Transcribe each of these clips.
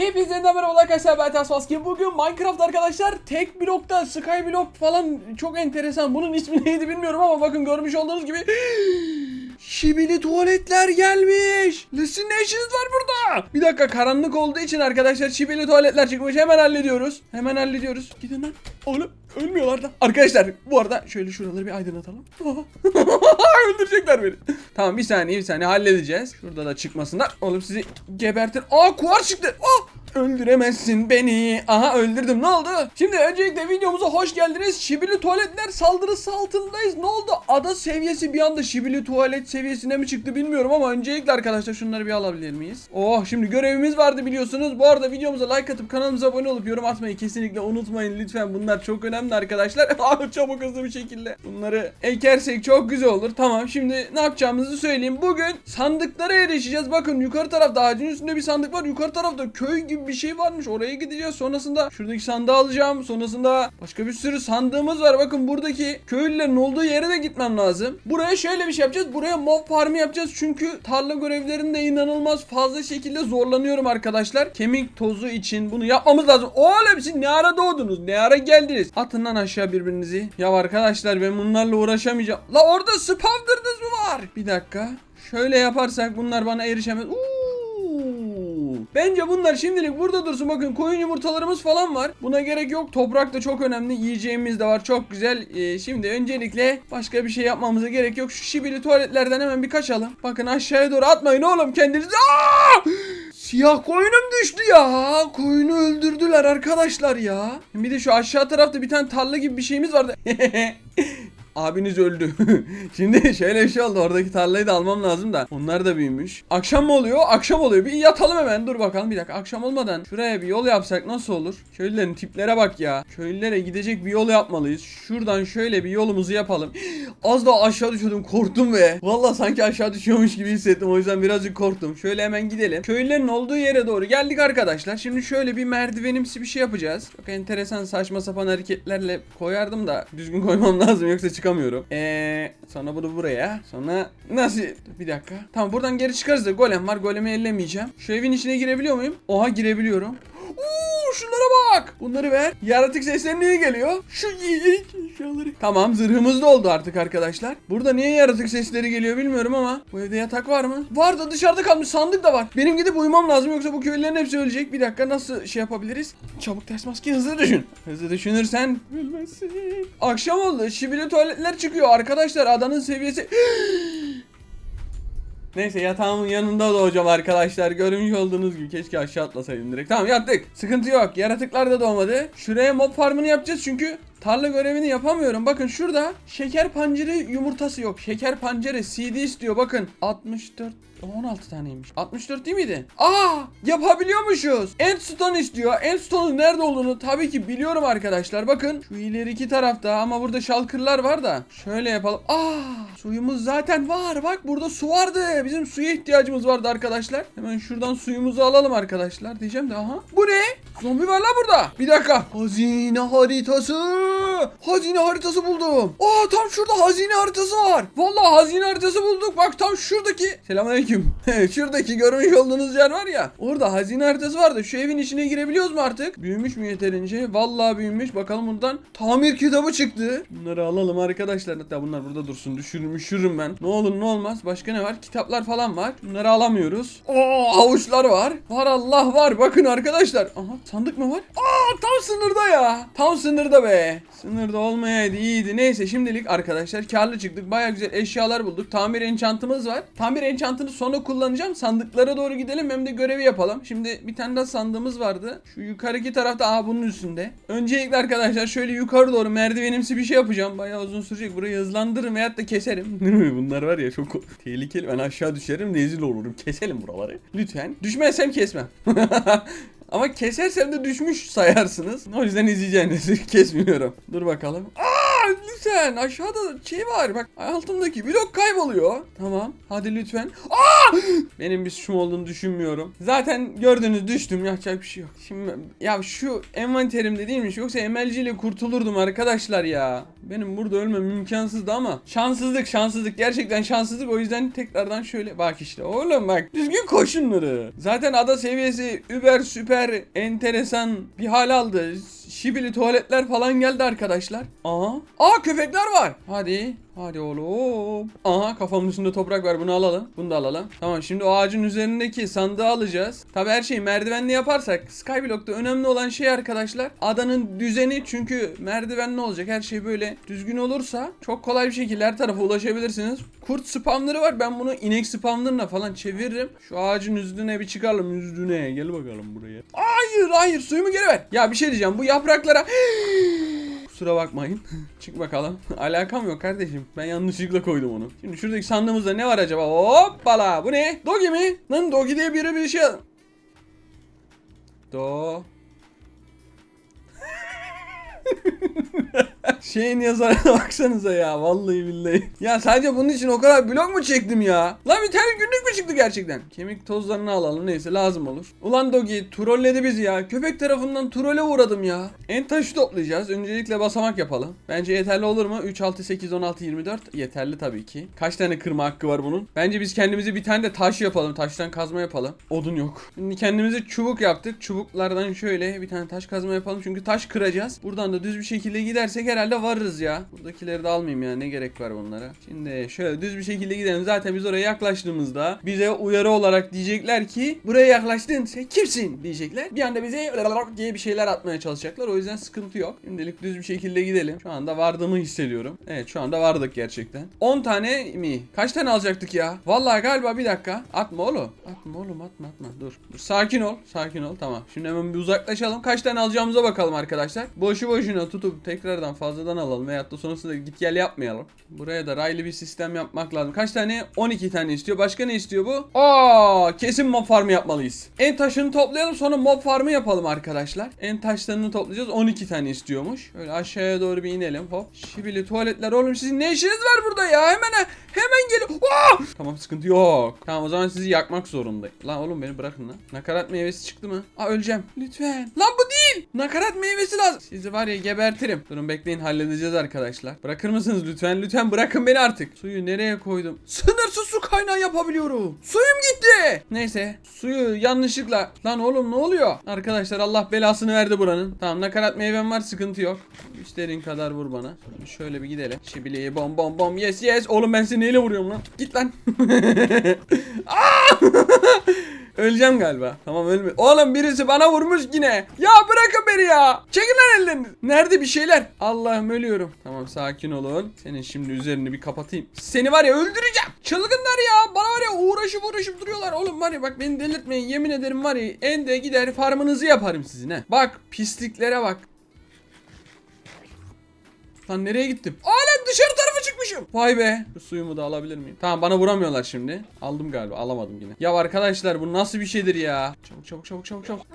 Hepinize yeniden merhaba arkadaşlar ben Tasmaski. Bugün Minecraft arkadaşlar tek blokta Skyblock falan çok enteresan. Bunun ismi neydi bilmiyorum ama bakın görmüş olduğunuz gibi Şibili tuvaletler gelmiş. Listen Nations var burada. Bir dakika karanlık olduğu için arkadaşlar şibili tuvaletler çıkmış. Hemen hallediyoruz. Hemen hallediyoruz. Gidin lan. Oğlum ölmüyorlar da. Arkadaşlar bu arada şöyle şuraları bir aydınlatalım. Öldürecekler beni. tamam bir saniye bir saniye halledeceğiz. Şurada da çıkmasınlar. Oğlum sizi gebertir. Aa kuvar çıktı. Aa Öldüremezsin beni. Aha öldürdüm. Ne oldu? Şimdi öncelikle videomuza hoş geldiniz. Şibili tuvaletler saldırısı altındayız. Ne oldu? Ada seviyesi bir anda şibili tuvalet seviyesine mi çıktı bilmiyorum ama öncelikle arkadaşlar şunları bir alabilir miyiz? Oh şimdi görevimiz vardı biliyorsunuz. Bu arada videomuza like atıp kanalımıza abone olup yorum atmayı kesinlikle unutmayın lütfen. Bunlar çok önemli arkadaşlar. Çabuk hızlı bir şekilde. Bunları ekersek çok güzel olur. Tamam şimdi ne yapacağımızı söyleyeyim. Bugün sandıklara erişeceğiz. Bakın yukarı tarafta ağacın üstünde bir sandık var. Yukarı tarafta köy gibi bir şey varmış. Oraya gideceğiz. Sonrasında şuradaki sandığı alacağım. Sonrasında başka bir sürü sandığımız var. Bakın buradaki köylülerin olduğu yere de gitmem lazım. Buraya şöyle bir şey yapacağız. Buraya mob farmı yapacağız. Çünkü tarla görevlerinde inanılmaz fazla şekilde zorlanıyorum arkadaşlar. Kemik tozu için bunu yapmamız lazım. Oğlum siz ne ara doğdunuz? Ne ara geldiniz? Atın lan aşağı birbirinizi. Ya arkadaşlar ben bunlarla uğraşamayacağım. La orada spawner'ınız mı var? Bir dakika. Şöyle yaparsak bunlar bana erişemez. Uuu. Bence bunlar şimdilik burada dursun. Bakın koyun yumurtalarımız falan var. Buna gerek yok. Toprak da çok önemli. Yiyeceğimiz de var. Çok güzel. Ee, şimdi öncelikle başka bir şey yapmamıza gerek yok. Şu şibili tuvaletlerden hemen bir kaçalım. Bakın aşağıya doğru atmayın oğlum kendinizi. Aa! Siyah koyunum düştü ya. Koyunu öldürdüler arkadaşlar ya. Bir de şu aşağı tarafta bir tane tarla gibi bir şeyimiz vardı. Abiniz öldü. Şimdi şöyle bir şey oldu. Oradaki tarlayı da almam lazım da. Onlar da büyümüş. Akşam mı oluyor? Akşam oluyor. Bir yatalım hemen. Dur bakalım bir dakika. Akşam olmadan şuraya bir yol yapsak nasıl olur? Köylülerin tiplere bak ya. Köylülere gidecek bir yol yapmalıyız. Şuradan şöyle bir yolumuzu yapalım. Az daha aşağı düşüyordum. Korktum be. Valla sanki aşağı düşüyormuş gibi hissettim. O yüzden birazcık korktum. Şöyle hemen gidelim. Köylülerin olduğu yere doğru geldik arkadaşlar. Şimdi şöyle bir merdivenimsi bir şey yapacağız. Çok enteresan saçma sapan hareketlerle koyardım da düzgün koymam lazım yoksa çıkamıyorum. Eee sonra bunu buraya. Sonra nasıl? Bir dakika. Tamam buradan geri çıkarız da golem var. Golemi ellemeyeceğim. Şu evin içine girebiliyor muyum? Oha girebiliyorum. Uuu şunlara bak. Bunları ver. Yaratık sesleri niye geliyor? Şu yiyecek eşyaları. Tamam zırhımız da oldu artık arkadaşlar. Burada niye yaratık sesleri geliyor bilmiyorum ama. Bu evde yatak var mı? Var da dışarıda kalmış sandık da var. Benim gidip uyumam lazım yoksa bu köylülerin hepsi ölecek. Bir dakika nasıl şey yapabiliriz? Çabuk ters maske hızlı düşün. Hızlı düşünürsen ölmezsin. Akşam oldu. Şibili tuvaletler çıkıyor arkadaşlar. Adanın seviyesi... Neyse yatağımın yanında doğacağım arkadaşlar. Görmüş olduğunuz gibi keşke aşağı atlasaydım direkt. Tamam yattık. Sıkıntı yok. Yaratıklar da doğmadı. Şuraya mob farmını yapacağız çünkü tarla görevini yapamıyorum. Bakın şurada şeker pancarı yumurtası yok. Şeker pancarı CD istiyor. Bakın 64 16 taneymiş. 64 değil miydi? Aa yapabiliyormuşuz. Endstone istiyor. Endstone'un nerede olduğunu tabii ki biliyorum arkadaşlar. Bakın şu ileriki tarafta ama burada şalkırlar var da. Şöyle yapalım. Aa suyumuz zaten var. Bak burada su vardı. Bizim suya ihtiyacımız vardı arkadaşlar. Hemen şuradan suyumuzu alalım arkadaşlar diyeceğim de aha. Bu ne? Zombi var lan burada. Bir dakika. Hazine haritası. Hazine haritası buldum. Aa tam şurada hazine haritası var. Vallahi hazine haritası bulduk. Bak tam şuradaki. Selamünaleyküm. şuradaki görmüş olduğunuz yer var ya. Orada hazine haritası vardı. Şu evin içine girebiliyoruz mu artık? Büyümüş mü yeterince? Vallahi büyümüş. Bakalım buradan tamir kitabı çıktı. Bunları alalım arkadaşlar. Hatta bunlar burada dursun. Düşürmüşürüm ben. Ne olur ne olmaz. Başka ne var? Kitaplar falan var. Bunları alamıyoruz. Oo havuçlar var. Var Allah var. Bakın arkadaşlar. Aha sandık mı var? Aa tam sınırda ya. Tam sınırda be. Sınırda olmayaydı iyiydi. Neyse şimdilik arkadaşlar karlı çıktık. Baya güzel eşyalar bulduk. Tamir enchantımız var. Tamir enchantını sonra kullanacağım. Sandıklara doğru gidelim hem de görevi yapalım. Şimdi bir tane daha sandığımız vardı. Şu yukarıki tarafta aa bunun üstünde. Öncelikle arkadaşlar şöyle yukarı doğru merdivenimsi bir şey yapacağım. Bayağı uzun sürecek. Burayı hızlandırırım veyahut da keserim. Bunlar var ya çok tehlikeli. Ben aşağı düşerim rezil olurum. Keselim buraları. Lütfen. Düşmezsem kesmem. Ama kesersem de düşmüş sayarsınız. O yüzden izleyeceğinizi kesmiyorum. Dur bakalım. Aa lütfen aşağıda şey var bak altımdaki blok kayboluyor. Tamam hadi lütfen. Aa Benim bir suçum olduğunu düşünmüyorum. Zaten gördünüz düştüm yapacak bir şey yok. Şimdi ya şu envanterimde değilmiş yoksa MLG ile kurtulurdum arkadaşlar ya. Benim burada ölmem imkansızdı ama şanssızlık şanssızlık gerçekten şanssızlık o yüzden tekrardan şöyle bak işte oğlum bak düzgün koşunları. Zaten ada seviyesi über süper enteresan bir hal aldı. Şibili tuvaletler falan geldi arkadaşlar. Aha. Aa köpekler var. Hadi. Hadi oğlum. Aha kafamın üstünde toprak var bunu alalım. Bunu da alalım. Tamam şimdi o ağacın üzerindeki sandığı alacağız. Tabi her şeyi merdivenli yaparsak Skyblock'ta önemli olan şey arkadaşlar adanın düzeni çünkü merdivenli olacak. Her şey böyle düzgün olursa çok kolay bir şekilde her tarafa ulaşabilirsiniz. Kurt spamları var. Ben bunu inek spamlarına falan çeviririm. Şu ağacın üstüne bir çıkaralım. Üstüne gel bakalım buraya. Hayır hayır suyumu geri ver. Ya bir şey diyeceğim. Bu yapraklara Kusura bakmayın. Çık bakalım. Alakam yok kardeşim. Ben yanlışlıkla koydum onu. Şimdi şuradaki sandığımızda ne var acaba? Hoppala. Bu ne? Dogi mi? Lan Dogi diye biri bir şey. Do. Şeyin yazarına baksanıza ya vallahi billahi. Ya sadece bunun için o kadar blok mu çektim ya? Lan bir tane günlük mü çıktı gerçekten? Kemik tozlarını alalım neyse lazım olur. Ulan Dogi trolledi bizi ya. Köpek tarafından trole uğradım ya. En taşı toplayacağız. Öncelikle basamak yapalım. Bence yeterli olur mu? 3, 6, 8, 16, 24. Yeterli tabii ki. Kaç tane kırma hakkı var bunun? Bence biz kendimize bir tane de taş yapalım. Taştan kazma yapalım. Odun yok. Şimdi kendimize çubuk yaptık. Çubuklardan şöyle bir tane taş kazma yapalım. Çünkü taş kıracağız. Buradan da düz bir şekilde gidersek herhalde varırız ya. Buradakileri de almayayım ya. Ne gerek var bunlara. Şimdi şöyle düz bir şekilde gidelim. Zaten biz oraya yaklaştığımızda bize uyarı olarak diyecekler ki buraya yaklaştın sen kimsin diyecekler. Bir anda bize diye bir şeyler atmaya çalışacaklar. O yüzden sıkıntı yok. Şimdilik düz bir şekilde gidelim. Şu anda vardığımı hissediyorum. Evet şu anda vardık gerçekten. 10 tane mi? Kaç tane alacaktık ya? Vallahi galiba bir dakika. Atma oğlum. Atma oğlum atma atma. Dur. Dur. Sakin ol. Sakin ol. Tamam. Şimdi hemen bir uzaklaşalım. Kaç tane alacağımıza bakalım arkadaşlar. Boşu boşuna tutup tekrardan fazladan alalım. Veyahut da sonrasında git gel yapmayalım. Buraya da raylı bir sistem yapmak lazım. Kaç tane? 12 tane istiyor. Başka ne istiyor bu? Aa, kesin mob farmı yapmalıyız. En taşını toplayalım sonra mob farmı yapalım arkadaşlar. En taşlarını toplayacağız. 12 tane istiyormuş. Öyle aşağıya doğru bir inelim. Hop. Şibili tuvaletler oğlum sizin ne işiniz var burada ya? Hemen hemen gelin. Aa! Tamam sıkıntı yok. Tamam o zaman sizi yakmak zorundayım. Lan oğlum beni bırakın lan. Nakarat meyvesi çıktı mı? Aa öleceğim. Lütfen. Lan bu değil. Nakarat meyvesi lazım. Sizi var ya gebertirim. Durun bekleyin halledeceğiz arkadaşlar. Bırakır mısınız lütfen? Lütfen bırakın beni artık. Suyu nereye koydum? Sınırsız su kaynağı yapabiliyorum. Suyum gitti. Neyse. Suyu yanlışlıkla. Lan oğlum ne oluyor? Arkadaşlar Allah belasını verdi buranın. Tamam nakarat meyvem var sıkıntı yok. İstediğin kadar vur bana. Şöyle bir gidelim. Şibiliye bom bom bom yes yes. Oğlum ben seni neyle vuruyorum lan? Git lan. Aa! Öleceğim galiba. Tamam ölme. Oğlum birisi bana vurmuş yine. Ya bırakın beni ya. Çekin lan ellerini. Nerede bir şeyler? Allah'ım ölüyorum. Tamam sakin olun. Senin şimdi üzerini bir kapatayım. Seni var ya öldüreceğim. Çılgınlar ya. Bana var ya uğraşıp uğraşıp duruyorlar. Oğlum var ya bak beni delirtmeyin. Yemin ederim var ya en de gider farmınızı yaparım sizin he. Bak pisliklere bak. Lan nereye gittim? Hala dışarı tarafa çıkmışım. Vay be. Şu suyumu da alabilir miyim? Tamam bana vuramıyorlar şimdi. Aldım galiba. Alamadım yine. Ya arkadaşlar bu nasıl bir şeydir ya? Çabuk çabuk çabuk çabuk çabuk.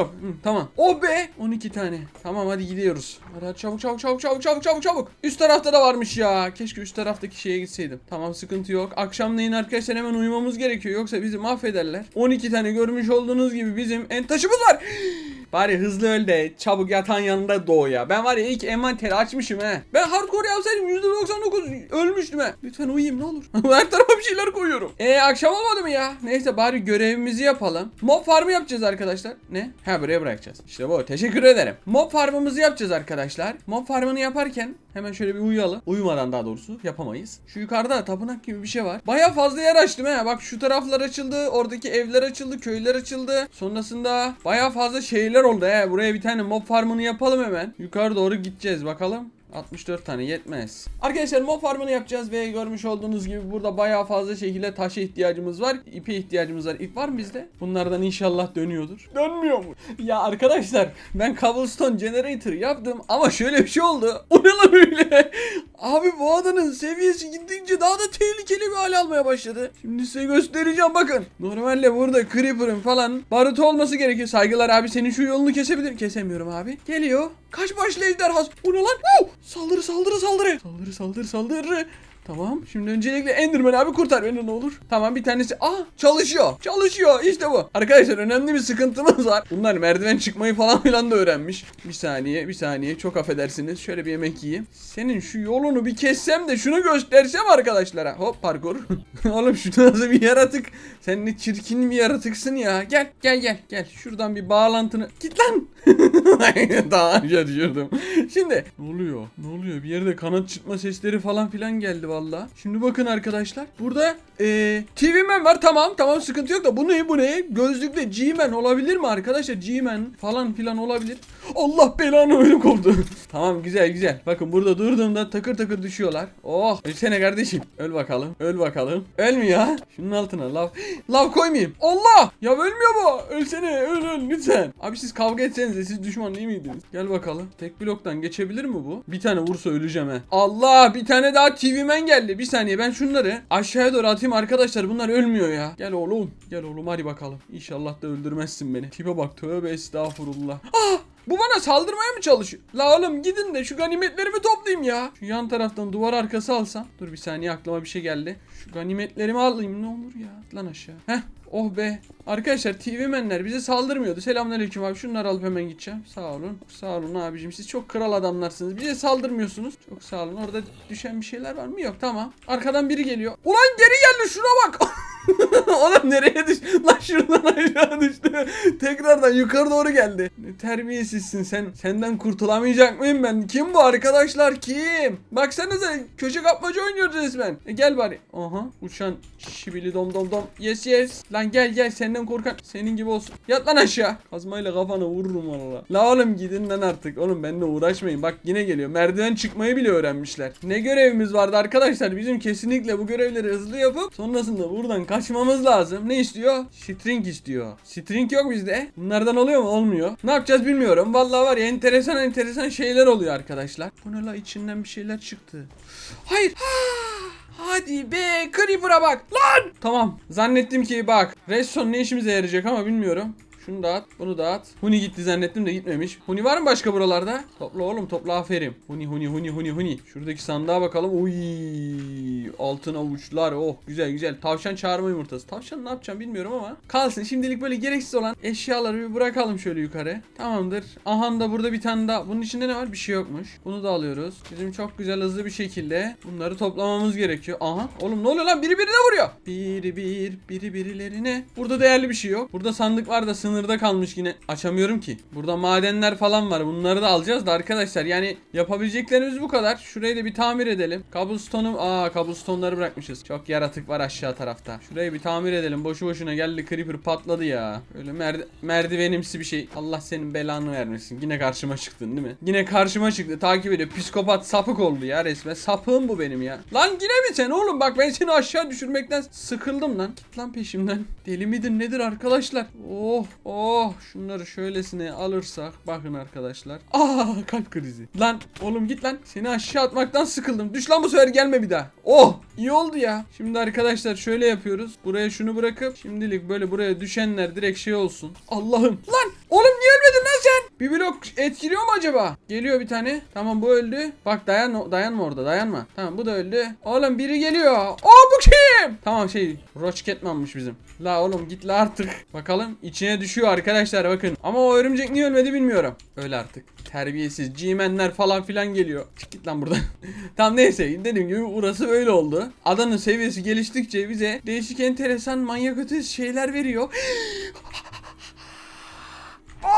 Hı, tamam. Oh be. 12 tane. Tamam hadi gidiyoruz. Hadi, hadi çabuk çabuk çabuk çabuk çabuk çabuk çabuk. Üst tarafta da varmış ya. Keşke üst taraftaki şeye gitseydim. Tamam sıkıntı yok. Akşamleyin arkadaşlar hemen uyumamız gerekiyor. Yoksa bizi mahvederler. 12 tane görmüş olduğunuz gibi bizim en taşımız var. Bari hızlı öl de çabuk yatan yanında doğ ya. Ben var ya ilk envanteri açmışım he. Ben hardcore yapsaydım %99 ölmüştüm he. Lütfen uyuyayım ne olur. Her tarafa bir şeyler koyuyorum. Eee akşam olmadı mı ya? Neyse bari görevimizi yapalım. Mob farmı yapacağız arkadaşlar. Ne? Ha buraya bırakacağız. İşte bu. Teşekkür ederim. Mob farmımızı yapacağız arkadaşlar. Mob farmını yaparken hemen şöyle bir uyuyalım. Uyumadan daha doğrusu yapamayız. Şu yukarıda tapınak gibi bir şey var. Baya fazla yer açtım he. Bak şu taraflar açıldı. Oradaki evler açıldı. Köyler açıldı. Sonrasında baya fazla şeyler oldu he. Buraya bir tane mob farmını yapalım hemen. Yukarı doğru gideceğiz bakalım. 64 tane yetmez. Arkadaşlar mob farmını yapacağız ve görmüş olduğunuz gibi burada bayağı fazla şekilde taşa ihtiyacımız var. İpe ihtiyacımız var. İp var mı bizde? Bunlardan inşallah dönüyordur. Dönmüyor mu? Ya arkadaşlar ben cobblestone generator yaptım ama şöyle bir şey oldu. O ne lan öyle? Abi bu adanın seviyesi gittikçe daha da tehlikeli bir hale almaya başladı. Şimdi size göstereceğim bakın. Normalde burada creeper'ın falan barutu olması gerekiyor. Saygılar abi senin şu yolunu kesebilir. Kesemiyorum abi. Geliyor. Kaç başlı ejderhas. Bu ne lan? Uh! Saldırı saldırı saldırı. Saldırı saldırı saldırı. Tamam. Şimdi öncelikle Enderman abi kurtar beni ne olur. Tamam bir tanesi. Ah çalışıyor. Çalışıyor. İşte bu. Arkadaşlar önemli bir sıkıntımız var. Bunlar merdiven çıkmayı falan filan da öğrenmiş. Bir saniye bir saniye çok affedersiniz. Şöyle bir yemek yiyeyim. Senin şu yolunu bir kessem de şunu göstersem arkadaşlara. Hop parkur. Oğlum şu nasıl bir yaratık. Sen ne çirkin bir yaratıksın ya. Gel gel gel gel. Şuradan bir bağlantını. Git lan. Daha önce düşürdüm. Şimdi ne oluyor? Ne oluyor? Bir yerde kanat çıkma sesleri falan filan geldi valla. Şimdi bakın arkadaşlar. Burada eee TV Man var. Tamam tamam sıkıntı yok da bu ne bu ne? Gözlükle G-Man olabilir mi arkadaşlar? G-Man falan filan olabilir. Allah belanı ölüm koptu. tamam güzel güzel. Bakın burada durduğumda takır takır düşüyorlar. Oh ölsene kardeşim. Öl bakalım. Öl bakalım. Ölmüyor ha. Şunun altına lav. Lav koymayayım. Allah! Ya ölmüyor bu. Ölsene öl öl lütfen. Abi siz kavga etsenize siz düşman değil miydiniz? Gel bakalım. Tek bloktan geçebilir mi bu? Bir tane vursa öleceğim he. Allah bir tane daha TV geldi. Bir saniye ben şunları aşağıya doğru atayım arkadaşlar. Bunlar ölmüyor ya. Gel oğlum. Gel oğlum hadi bakalım. İnşallah da öldürmezsin beni. Tipe bak tövbe estağfurullah. Ah! Bu bana saldırmaya mı çalışıyor? La oğlum gidin de şu ganimetlerimi toplayayım ya. Şu yan taraftan duvar arkası alsam. Dur bir saniye aklıma bir şey geldi. Şu ganimetlerimi alayım ne olur ya. Lan aşağı. Heh. Oh be. Arkadaşlar TV menler bize saldırmıyordu. Selamünaleyküm abi. Şunları alıp hemen gideceğim. Sağ olun. Sağ olun abicim. Siz çok kral adamlarsınız. Bize saldırmıyorsunuz. Çok sağ olun. Orada düşen bir şeyler var mı? Yok. Tamam. Arkadan biri geliyor. Ulan geri geldi. Şuna bak. Oğlum nereye düş? Lan şuradan aşağı düştü. Tekrardan yukarı doğru geldi. Terbiyesizsin sen. Senden kurtulamayacak mıyım ben? Kim bu arkadaşlar? Kim? Baksanıza köşe kapmaca oynuyoruz resmen. E, gel bari. Aha uçan şibili dom dom dom. Yes yes. Lan gel gel senden korkan. Senin gibi olsun. Yat lan aşağı. Kazmayla kafana vururum valla. La oğlum gidin lan artık. Oğlum benimle uğraşmayın. Bak yine geliyor. Merdiven çıkmayı bile öğrenmişler. Ne görevimiz vardı arkadaşlar? Bizim kesinlikle bu görevleri hızlı yapıp sonrasında buradan kaçmamız lazım. Ne istiyor? String istiyor. String yok bizde. Bunlardan oluyor mu? Olmuyor. Ne yapacağız bilmiyorum. Vallahi var ya enteresan enteresan şeyler oluyor arkadaşlar. Bu ne la içinden bir şeyler çıktı. Hayır. Hadi be Creeper'a bak lan. Tamam zannettim ki bak Redstone ne işimize yarayacak ama bilmiyorum. Şunu da at, bunu da at. Huni gitti zannettim de gitmemiş. Huni var mı başka buralarda? Topla oğlum topla aferin. Huni huni huni huni huni. Şuradaki sandığa bakalım. Uy, altın avuçlar. Oh güzel güzel. Tavşan çağırma yumurtası. Tavşan ne yapacağım bilmiyorum ama. Kalsın şimdilik böyle gereksiz olan eşyaları bir bırakalım şöyle yukarı. Tamamdır. Aha da burada bir tane daha. Bunun içinde ne var? Bir şey yokmuş. Bunu da alıyoruz. Bizim çok güzel hızlı bir şekilde bunları toplamamız gerekiyor. Aha. Oğlum ne oluyor lan? Biri birine vuruyor. Biri bir, biri birilerine. Burada değerli bir şey yok. Burada sandık var da sınırda kalmış yine. Açamıyorum ki. Burada madenler falan var. Bunları da alacağız da arkadaşlar. Yani yapabileceklerimiz bu kadar. Şurayı da bir tamir edelim. Cobblestone'u... Aa cobblestone'ları bırakmışız. Çok yaratık var aşağı tarafta. Şurayı bir tamir edelim. Boşu boşuna geldi creeper patladı ya. Öyle merdi merdivenimsi bir şey. Allah senin belanı vermesin. Yine karşıma çıktın değil mi? Yine karşıma çıktı. Takip ediyor. Psikopat sapık oldu ya resmen. Sapığım bu benim ya. Lan yine mi sen oğlum? Bak ben seni aşağı düşürmekten sıkıldım lan. Git lan peşimden. Deli midir nedir arkadaşlar? Oh oh şunları şöylesine alırsak bakın arkadaşlar. Aa kalp krizi. Lan oğlum git lan. Seni aşağı atmaktan sıkıldım. Düş lan bu sefer gelme bir daha. Oh iyi oldu ya. Şimdi arkadaşlar şöyle yapıyoruz. Buraya şunu bırakıp şimdilik böyle buraya düşenler direkt şey olsun. Allah'ım. Lan oğlum niye ölmedin lan sen? Bir blok etkiliyor mu acaba? Geliyor bir tane. Tamam bu öldü. Bak dayan dayanma orada dayanma. Tamam bu da öldü. Oğlum biri geliyor. Aa bu kim? Tamam şey Rocketman'mış bizim. La oğlum git la artık. Bakalım içine düşüyor arkadaşlar bakın. Ama o örümcek niye ölmedi bilmiyorum. Öyle artık. Terbiyesiz G-menler falan filan geliyor. Çık git lan buradan. tamam neyse dediğim gibi burası böyle oldu. Adanın seviyesi geliştikçe bize değişik enteresan manyak ötesi şeyler veriyor.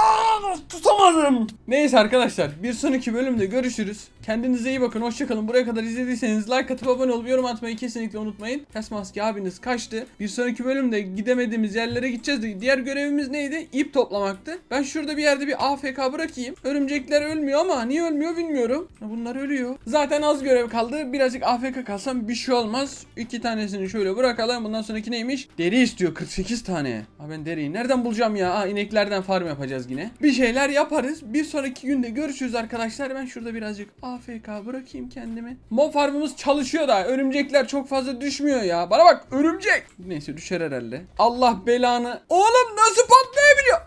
Aa, tutamadım. Neyse arkadaşlar bir sonraki bölümde görüşürüz. Kendinize iyi bakın hoşçakalın. Buraya kadar izlediyseniz like atıp abone olup yorum atmayı kesinlikle unutmayın. Kes maske abiniz kaçtı. Bir sonraki bölümde gidemediğimiz yerlere gideceğiz. Diğer görevimiz neydi? İp toplamaktı. Ben şurada bir yerde bir AFK bırakayım. Örümcekler ölmüyor ama niye ölmüyor bilmiyorum. Bunlar ölüyor. Zaten az görev kaldı. Birazcık AFK kalsam bir şey olmaz. İki tanesini şöyle bırakalım. Bundan sonraki neymiş? Deri istiyor 48 tane. Ha ben deriyi nereden bulacağım ya? Aa ineklerden farm yapacağız yine. Bir şeyler yaparız. Bir sonraki günde görüşürüz arkadaşlar. Ben şurada birazcık AFK bırakayım kendimi. Mob farmımız çalışıyor da örümcekler çok fazla düşmüyor ya. Bana bak örümcek. Neyse düşer herhalde. Allah belanı. Oğlum nasıl patlayabiliyor?